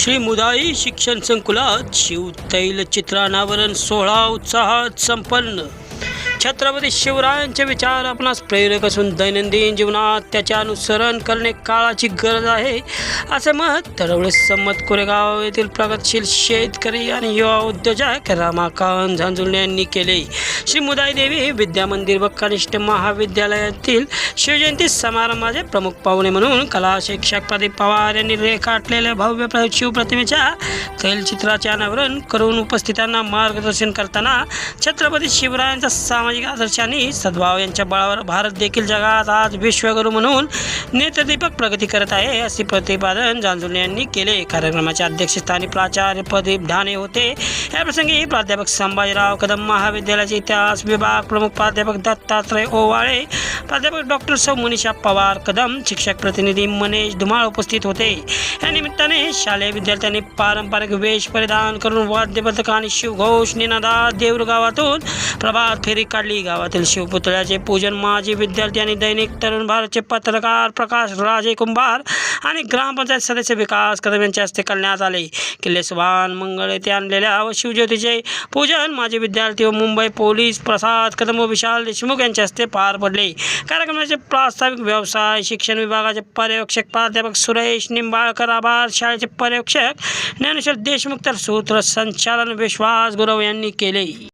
श्री मुदाई शिक्षण संकुलात शिवतैल चित्रानावरण सोहळा उत्साहात संपन्न. छत्रपती शिवरायांचे विचार आपणास प्रेरक असून दैनंदिन जीवनात त्याचे अनुसरण करणे काळाची गरज आहे. असे मत तडवळे संमत कोरेगाव येथील प्रगतशील शेतकरी आणि युवा उद्योजक रमाकांत झांजुर्णे यांनी केले. श्री मुदाई देवी विद्या मंदिर व कनिष्ठ महाविद्यालयातील शिवजयंती समारंभाचे प्रमुख पाहुणे म्हणून कला शिक्षक प्रदीप पवार यांनी रेखाटलेल्या भव्य प्र- शिवप्रतिमेच्या तैलचित्राचे अनावरण करून उपस्थितांना मार्गदर्शन करताना छत्रपती शिवरायांचा सामाजिक आदर्शांनी सद्भाव यांच्या बळावर भारत देखील जगात आज विश्वगुरू म्हणून नेत्रदीपक प्रगती करत आहे असे प्रतिपादन जानजुले यांनी केले. कार्यक्रमाच्या अध्यक्षस्थानी प्राचार्य प्रदीप ढाणे होते. या प्रसंगी प्राध्यापक संभाजीराव कदम महाविद्यालयाचे इतिहास विभाग प्रमुख प्राध्यापक दत्तात्रय ओवाळे प्राध्यापक डॉक्टर सौ मनीषा पवार कदम शिक्षक प्रतिनिधी मनेश धुमाळ उपस्थित होते. या निमित्ताने शालेय विद्यार्थ्यांनी पारंपरिक वेश परिधान करून वाद्यपथक आणि शिवघोष निनादा देऊर गावातून प्रभात फेरी काढली. गावातील शिवपुतळ्याचे पूजन माजी विद्यार्थी आणि दैनिक तरुण भारतचे पत्रकार प्रकाश राजे कुंभार आणि ग्रामपंचायत सदस्य विकास कदम यांच्या हस्ते करण्यात आले. किल्ले सुभान मंगळ येथे आणलेल्या व शिवज्योतीचे पूजन माजी विद्यार्थी व मुंबई पोलीस प्रसाद कदम व विशाल देशमुख यांच्या हस्ते पार पडले. कार्यक्रमाचे प्रास्ताविक व्यवसाय शिक्षण विभागाचे पर्यवेक्षक प्राध्यापक सुरेश निंबाळकर आभार शाळेचे पर्यवेक्षक ज्ञानेश्वर देशमुख तर सूत्रसंचालन विश्वास गुरव यांनी केले.